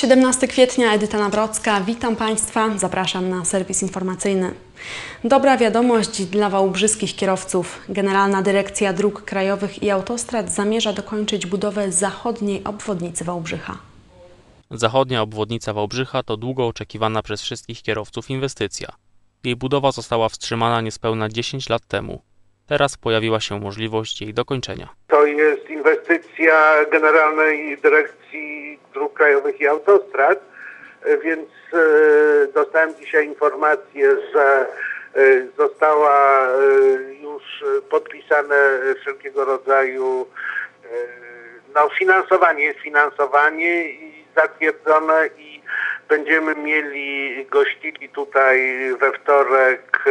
17 kwietnia, Edyta Nawrocka. Witam Państwa, zapraszam na serwis informacyjny. Dobra wiadomość dla wałbrzyskich kierowców. Generalna Dyrekcja Dróg Krajowych i Autostrad zamierza dokończyć budowę zachodniej obwodnicy Wałbrzycha. Zachodnia obwodnica Wałbrzycha to długo oczekiwana przez wszystkich kierowców inwestycja. Jej budowa została wstrzymana niespełna 10 lat temu. Teraz pojawiła się możliwość jej dokończenia. To jest inwestycja Generalnej Dyrekcji Dróg Krajowych i Autostrad, więc e, dostałem dzisiaj informację, że e, została e, już podpisane wszelkiego rodzaju no, finansowanie, finansowanie i zatwierdzone i będziemy mieli, gościli tutaj we wtorek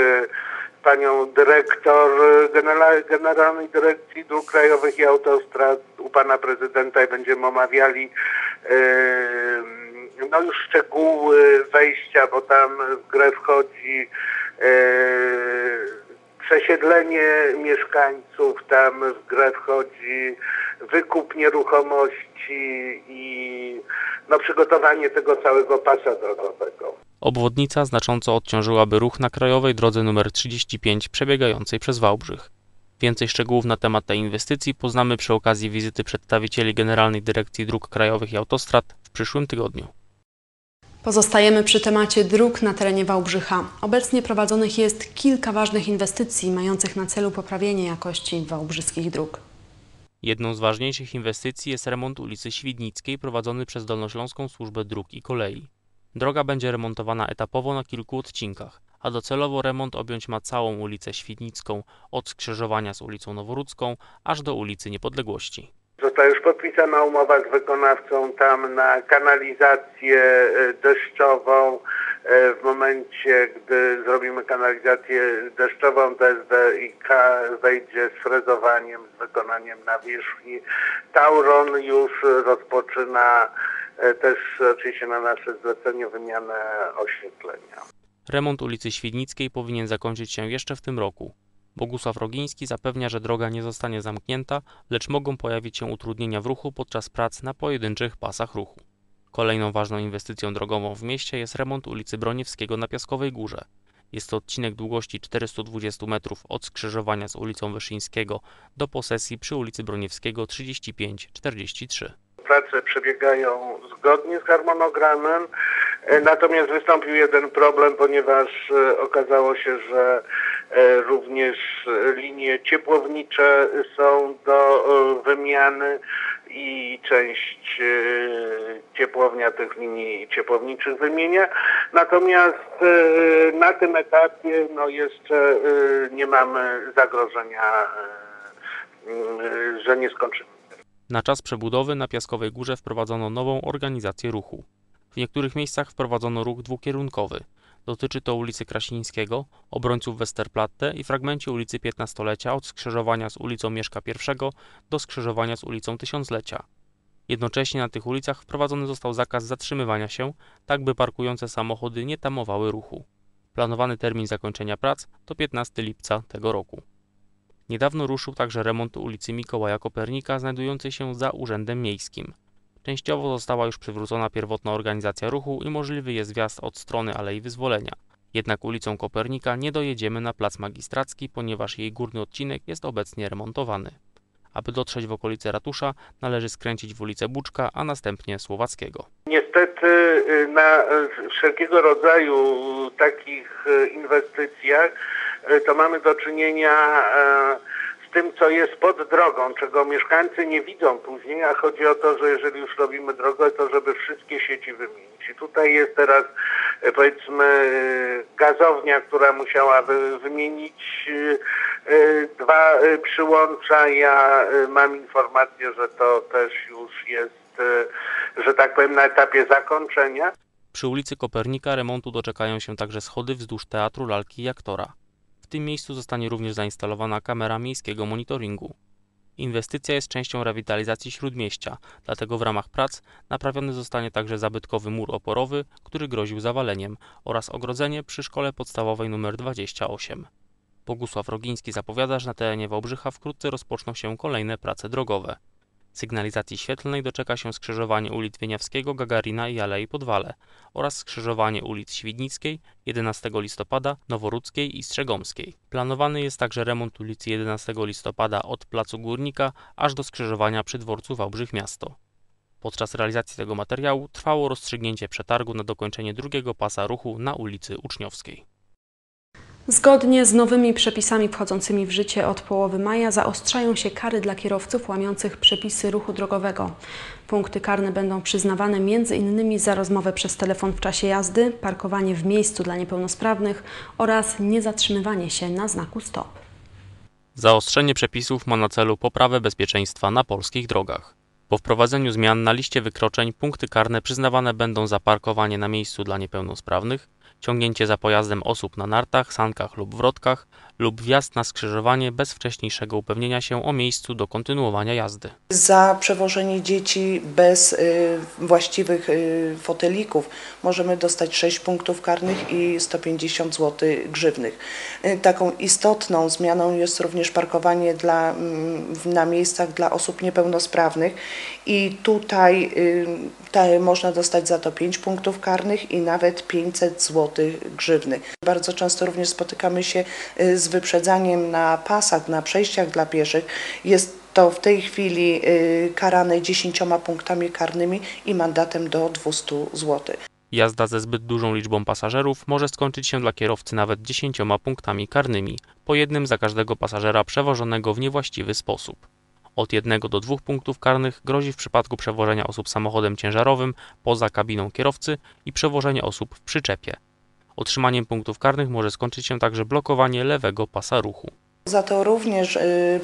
panią dyrektor General- Generalnej Dyrekcji Dróg Krajowych i Autostrad u pana prezydenta i będziemy omawiali e, no już szczegóły wejścia, bo tam w grę wchodzi e, przesiedlenie mieszkańców, tam w grę wchodzi wykup nieruchomości i no, przygotowanie tego całego pasa drogowego. Obwodnica znacząco odciążyłaby ruch na krajowej drodze nr 35 przebiegającej przez Wałbrzych. Więcej szczegółów na temat tej inwestycji poznamy przy okazji wizyty przedstawicieli Generalnej Dyrekcji Dróg Krajowych i Autostrad w przyszłym tygodniu. Pozostajemy przy temacie dróg na terenie Wałbrzycha. Obecnie prowadzonych jest kilka ważnych inwestycji mających na celu poprawienie jakości wałbrzyskich dróg. Jedną z ważniejszych inwestycji jest remont ulicy Świdnickiej prowadzony przez Dolnośląską Służbę Dróg i Kolei. Droga będzie remontowana etapowo na kilku odcinkach, a docelowo remont objąć ma całą ulicę Świdnicką od skrzyżowania z ulicą Noworudzką aż do ulicy Niepodległości. Została już podpisana umowa z wykonawcą tam na kanalizację e, deszczową. E, W momencie, gdy zrobimy kanalizację deszczową, to SDIK wejdzie z frezowaniem, z wykonaniem nawierzchni. Tauron już rozpoczyna też oczywiście na nasze zlecenie wymianę oświetlenia. Remont ulicy Świdnickiej powinien zakończyć się jeszcze w tym roku. Bogusław Rogiński zapewnia, że droga nie zostanie zamknięta, lecz mogą pojawić się utrudnienia w ruchu podczas prac na pojedynczych pasach ruchu. Kolejną ważną inwestycją drogową w mieście jest remont ulicy Broniewskiego na Piaskowej Górze. Jest to odcinek długości 420 metrów od skrzyżowania z ulicą Wyszyńskiego do posesji przy ulicy Broniewskiego 35-43. Prace przebiegają zgodnie z harmonogramem. E, Natomiast wystąpił jeden problem, ponieważ e, okazało się, że e, również linie ciepłownicze są do wymiany i część ciepłownia tych linii ciepłowniczych wymienia. Natomiast na tym etapie no jeszcze nie mamy zagrożenia, że nie skończymy. Na czas przebudowy na Piaskowej Górze wprowadzono nową organizację ruchu. W niektórych miejscach wprowadzono ruch dwukierunkowy. Dotyczy to ulicy Krasińskiego, obrońców Westerplatte i fragmencie ulicy Piętnastolecia od skrzyżowania z ulicą Mieszka I do skrzyżowania z ulicą Tysiąclecia. Jednocześnie na tych ulicach wprowadzony został zakaz zatrzymywania się, tak by parkujące samochody nie tamowały ruchu. Planowany termin zakończenia prac to 15 lipca tego roku. Niedawno ruszył także remont ulicy Mikołaja Kopernika, znajdującej się za Urzędem Miejskim. Częściowo została już przywrócona pierwotna organizacja ruchu i możliwy jest wjazd od strony Alei Wyzwolenia. Jednak ulicą Kopernika nie dojedziemy na plac magistracki, ponieważ jej górny odcinek jest obecnie remontowany. Aby dotrzeć w okolice ratusza, należy skręcić w ulicę Buczka, a następnie Słowackiego. Niestety y, na y, wszelkiego rodzaju takich y, inwestycjach to mamy do czynienia e, z tym, co jest pod drogą, czego mieszkańcy nie widzą później, a chodzi o to, że jeżeli już robimy drogę, to żeby wszystkie sieci wymienić. I tutaj jest teraz e, powiedzmy e, gazownia, która musiała wy, wymienić e, e, dwa e, przyłącza. Ja e, mam informację, że to też już jest, e, że tak powiem, na etapie zakończenia. Przy ulicy Kopernika remontu doczekają się także schody wzdłuż Teatru Lalki i Aktora. Tym miejscu zostanie również zainstalowana kamera miejskiego monitoringu. Inwestycja jest częścią rewitalizacji Śródmieścia, dlatego w ramach prac naprawiony zostanie także zabytkowy mur oporowy, który groził zawaleniem, oraz ogrodzenie przy szkole podstawowej nr 28. Bogusław Rogiński zapowiada, że na terenie Wałbrzycha wkrótce rozpoczną się kolejne prace drogowe. Sygnalizacji świetlnej doczeka się skrzyżowanie ulic Wieniawskiego, Gagarina i Alei Podwale oraz skrzyżowanie ulic Świdnickiej, 11 listopada, Noworudzkiej i Strzegomskiej. Planowany jest także remont ulicy 11 listopada od Placu Górnika aż do skrzyżowania przy dworcu Wałbrzych Miasto. Podczas realizacji tego materiału trwało rozstrzygnięcie przetargu na dokończenie drugiego pasa ruchu na ulicy Uczniowskiej. Zgodnie z nowymi przepisami wchodzącymi w życie od połowy maja zaostrzają się kary dla kierowców łamiących przepisy ruchu drogowego. Punkty karne będą przyznawane m.in. za rozmowę przez telefon w czasie jazdy, parkowanie w miejscu dla niepełnosprawnych oraz niezatrzymywanie się na znaku stop. Zaostrzenie przepisów ma na celu poprawę bezpieczeństwa na polskich drogach. Po wprowadzeniu zmian na liście wykroczeń punkty karne przyznawane będą za parkowanie na miejscu dla niepełnosprawnych, ciągnięcie za pojazdem osób na nartach, sankach lub wrotkach lub wjazd na skrzyżowanie bez wcześniejszego upewnienia się o miejscu do kontynuowania jazdy. Za przewożenie dzieci bez y, właściwych y, fotelików możemy dostać 6 punktów karnych i 150 zł grzywnych. Y, taką istotną zmianą jest również parkowanie dla, mm, na miejscach dla osób niepełnosprawnych i tutaj ta, można dostać za to 5 punktów karnych i nawet 500 zł grzywnych. Bardzo często również spotykamy się z wyprzedzaniem na pasach, na przejściach dla pieszych. Jest to w tej chwili y, karane 10 punktami karnymi i mandatem do 200 zł. Jazda ze zbyt dużą liczbą pasażerów może skończyć się dla kierowcy nawet 10 punktami karnymi, po jednym za każdego pasażera przewożonego w niewłaściwy sposób. Od 1 do 2 punktów karnych grozi w przypadku przewożenia osób samochodem ciężarowym poza kabiną kierowcy i przewożenia osób w przyczepie. Otrzymaniem punktów karnych może skończyć się także blokowanie lewego pasa ruchu. Za to również y,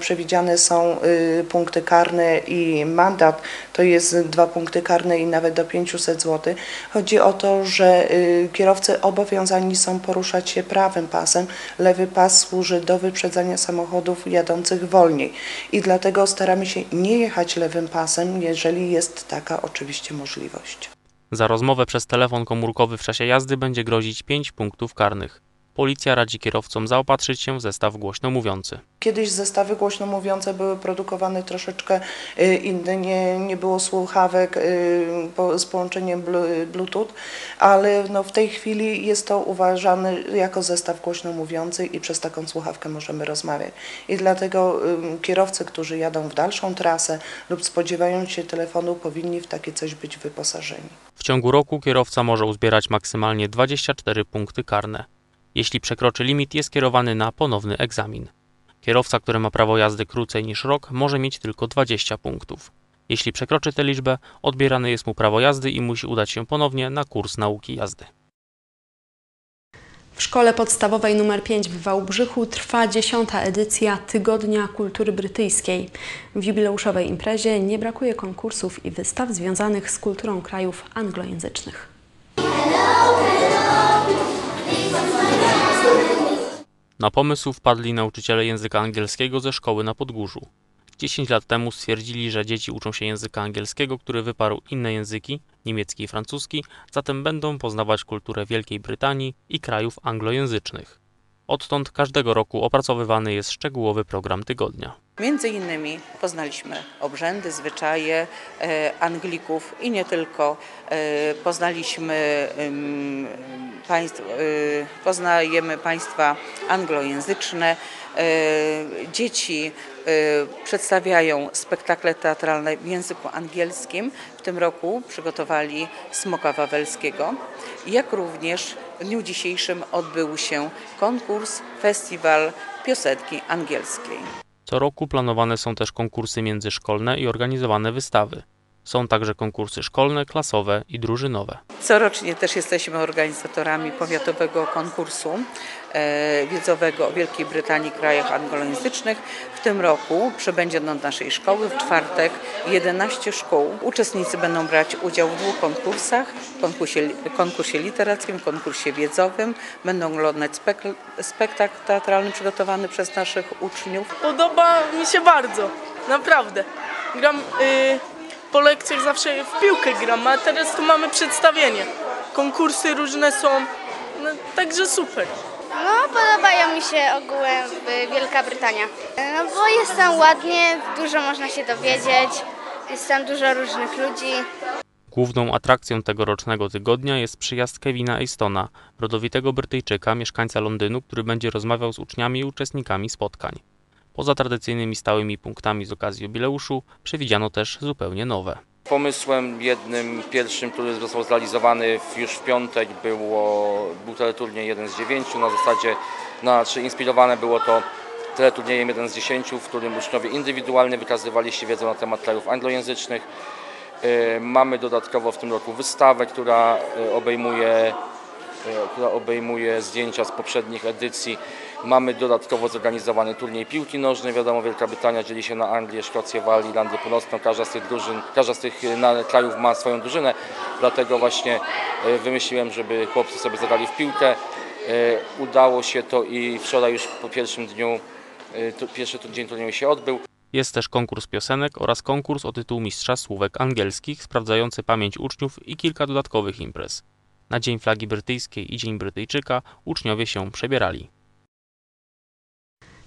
przewidziane są y, punkty karne i mandat, to jest dwa punkty karne i nawet do 500 zł. Chodzi o to, że y, kierowcy obowiązani są poruszać się prawym pasem. Lewy pas służy do wyprzedzania samochodów jadących wolniej i dlatego staramy się nie jechać lewym pasem, jeżeli jest taka oczywiście możliwość. Za rozmowę przez telefon komórkowy w czasie jazdy będzie grozić 5 punktów karnych. Policja radzi kierowcom zaopatrzyć się w zestaw głośno mówiący. Kiedyś zestawy głośno mówiące były produkowane troszeczkę y, inne, nie, nie było słuchawek y, z połączeniem blu- Bluetooth, ale no w tej chwili jest to uważane jako zestaw głośno mówiący i przez taką słuchawkę możemy rozmawiać. I dlatego y, kierowcy, którzy jadą w dalszą trasę lub spodziewają się telefonu, powinni w takie coś być wyposażeni. W ciągu roku kierowca może uzbierać maksymalnie 24 punkty karne. Jeśli przekroczy limit, jest kierowany na ponowny egzamin. Kierowca, który ma prawo jazdy krócej niż rok, może mieć tylko 20 punktów. Jeśli przekroczy tę liczbę, odbierane jest mu prawo jazdy i musi udać się ponownie na kurs nauki jazdy. W szkole podstawowej nr 5 w Wałbrzychu trwa dziesiąta edycja Tygodnia Kultury Brytyjskiej. W jubileuszowej imprezie nie brakuje konkursów i wystaw związanych z kulturą krajów anglojęzycznych. Na pomysł wpadli nauczyciele języka angielskiego ze szkoły na Podgórzu. 10 lat temu stwierdzili, że dzieci uczą się języka angielskiego, który wyparł inne języki, niemiecki i francuski, zatem będą poznawać kulturę Wielkiej Brytanii i krajów anglojęzycznych. Odtąd każdego roku opracowywany jest szczegółowy program tygodnia. Między innymi poznaliśmy obrzędy, zwyczaje e, Anglików i nie tylko. E, Poznaliśmy państw, e, poznajemy państwa anglojęzyczne. Dzieci przedstawiają spektakle teatralne w języku angielskim. Tym roku przygotowali Smoka Wawelskiego. Jak również w dniu dzisiejszym odbył się konkurs, festiwal piosenki angielskiej. Co roku planowane są też konkursy międzyszkolne i organizowane wystawy. Są także konkursy szkolne, klasowe i drużynowe. Corocznie też jesteśmy organizatorami powiatowego konkursu e, wiedzowego o Wielkiej Brytanii krajach anglojęzycznych. W tym roku przybędzie do naszej szkoły w czwartek 11 szkół. Uczestnicy będą brać udział w dwóch konkursach, konkursie, konkursie literackim, konkursie wiedzowym. Będą oglądać spek- spektakl teatralny przygotowany przez naszych uczniów. Podoba mi się bardzo, naprawdę. Gram y, po lekcjach zawsze w piłkę gram, a teraz tu mamy przedstawienie. Konkursy różne są, no, także super. No, podobają mi się ogółem Wielka Brytania. No, bo jest tam ładnie, dużo można się dowiedzieć, jest tam dużo różnych ludzi. Główną atrakcją tegorocznego tygodnia jest przyjazd Kevina Eastona, rodowitego Brytyjczyka, mieszkańca Londynu, który będzie rozmawiał z uczniami i uczestnikami spotkań. Poza tradycyjnymi stałymi punktami z okazji jubileuszu przewidziano też zupełnie nowe. Pomysłem jednym, pierwszym, który został zrealizowany już w piątek było, był teleturniej 1 z 9 na zasadzie, znaczy inspirowane było to teleturniejem 1 z 10, w którym uczniowie indywidualnie wykazywali się wiedzą na temat krajów anglojęzycznych. E, Mamy dodatkowo w tym roku wystawę, która e, obejmuje, e, która obejmuje zdjęcia z poprzednich edycji. Mamy dodatkowo zorganizowany turniej piłki nożnej. Wiadomo, Wielka Brytania dzieli się na Anglię, Szkocję, Walię, Irlandię Północną. Każda z tych, drużyn, każda z tych krajów ma swoją drużynę. Dlatego właśnie e, wymyśliłem, żeby chłopcy sobie zagrali w piłkę. E, Udało się to i wczoraj już po pierwszym dniu, e, pierwszy dzień turnieju się odbył. Jest też konkurs piosenek oraz konkurs o tytuł Mistrza Słówek Angielskich, sprawdzający pamięć uczniów i kilka dodatkowych imprez. Na Dzień Flagi Brytyjskiej i Dzień Brytyjczyka uczniowie się przebierali.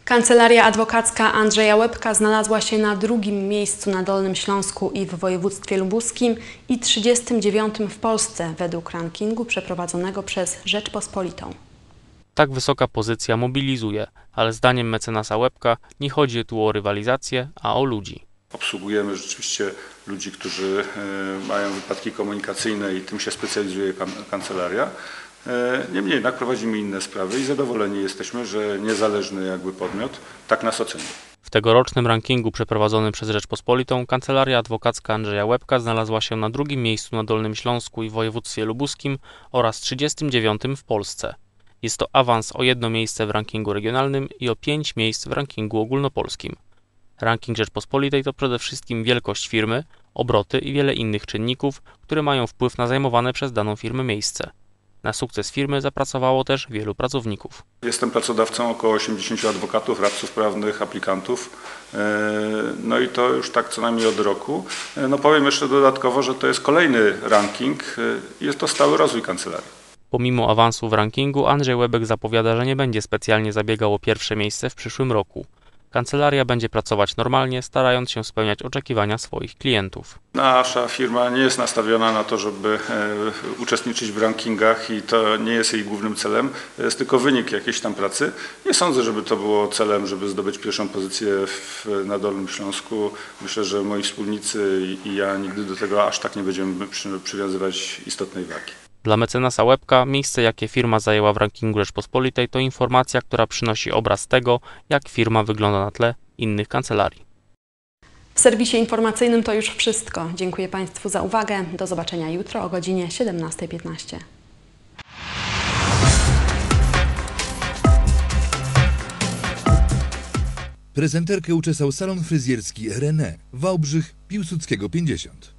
Kancelaria adwokacka Andrzeja Łebka znalazła się na drugim miejscu na Dolnym Śląsku i w województwie lubuskim i 39 w Polsce według rankingu przeprowadzonego przez Rzeczpospolitą. Tak wysoka pozycja mobilizuje, ale zdaniem mecenasa Łebka nie chodzi tu o rywalizację, a o ludzi. Obsługujemy rzeczywiście ludzi, którzy e, mają wypadki komunikacyjne i tym się specjalizuje kan- kancelaria. E, Niemniej jednak prowadzimy inne sprawy i zadowoleni jesteśmy, że niezależny jakby podmiot tak nas ocenia. W tegorocznym rankingu przeprowadzonym przez Rzeczpospolitą kancelaria adwokacka Andrzeja Łebka znalazła się na drugim miejscu na Dolnym Śląsku i województwie lubuskim oraz 39 w Polsce. Jest to awans o jedno miejsce w rankingu regionalnym i o pięć miejsc w rankingu ogólnopolskim. Ranking Rzeczpospolitej to przede wszystkim wielkość firmy, obroty i wiele innych czynników, które mają wpływ na zajmowane przez daną firmę miejsce. Na sukces firmy zapracowało też wielu pracowników. Jestem pracodawcą około 80 adwokatów, radców prawnych, aplikantów. E, No i to już tak co najmniej od roku. E, No powiem jeszcze dodatkowo, że to jest kolejny ranking. e, Jest to stały rozwój kancelarii. Pomimo awansu w rankingu, Andrzej Łebek zapowiada, że nie będzie specjalnie zabiegał o pierwsze miejsce w przyszłym roku. Kancelaria będzie pracować normalnie, starając się spełniać oczekiwania swoich klientów. Nasza firma nie jest nastawiona na to, żeby e, uczestniczyć w rankingach i to nie jest jej głównym celem. Jest tylko wynik jakiejś tam pracy. Nie sądzę, żeby to było celem, żeby zdobyć pierwszą pozycję w, na Dolnym Śląsku. Myślę, że moi wspólnicy i, ja nigdy do tego aż tak nie będziemy przy, przywiązywać istotnej wagi. Dla mecenasa Łebka miejsce, jakie firma zajęła w rankingu Rzeczpospolitej, to informacja, która przynosi obraz tego, jak firma wygląda na tle innych kancelarii. W serwisie informacyjnym to już wszystko. Dziękuję Państwu za uwagę. Do zobaczenia jutro o godzinie 17.15. Prezenterkę uczesał salon fryzjerski René, Wałbrzych, Piłsudskiego 50.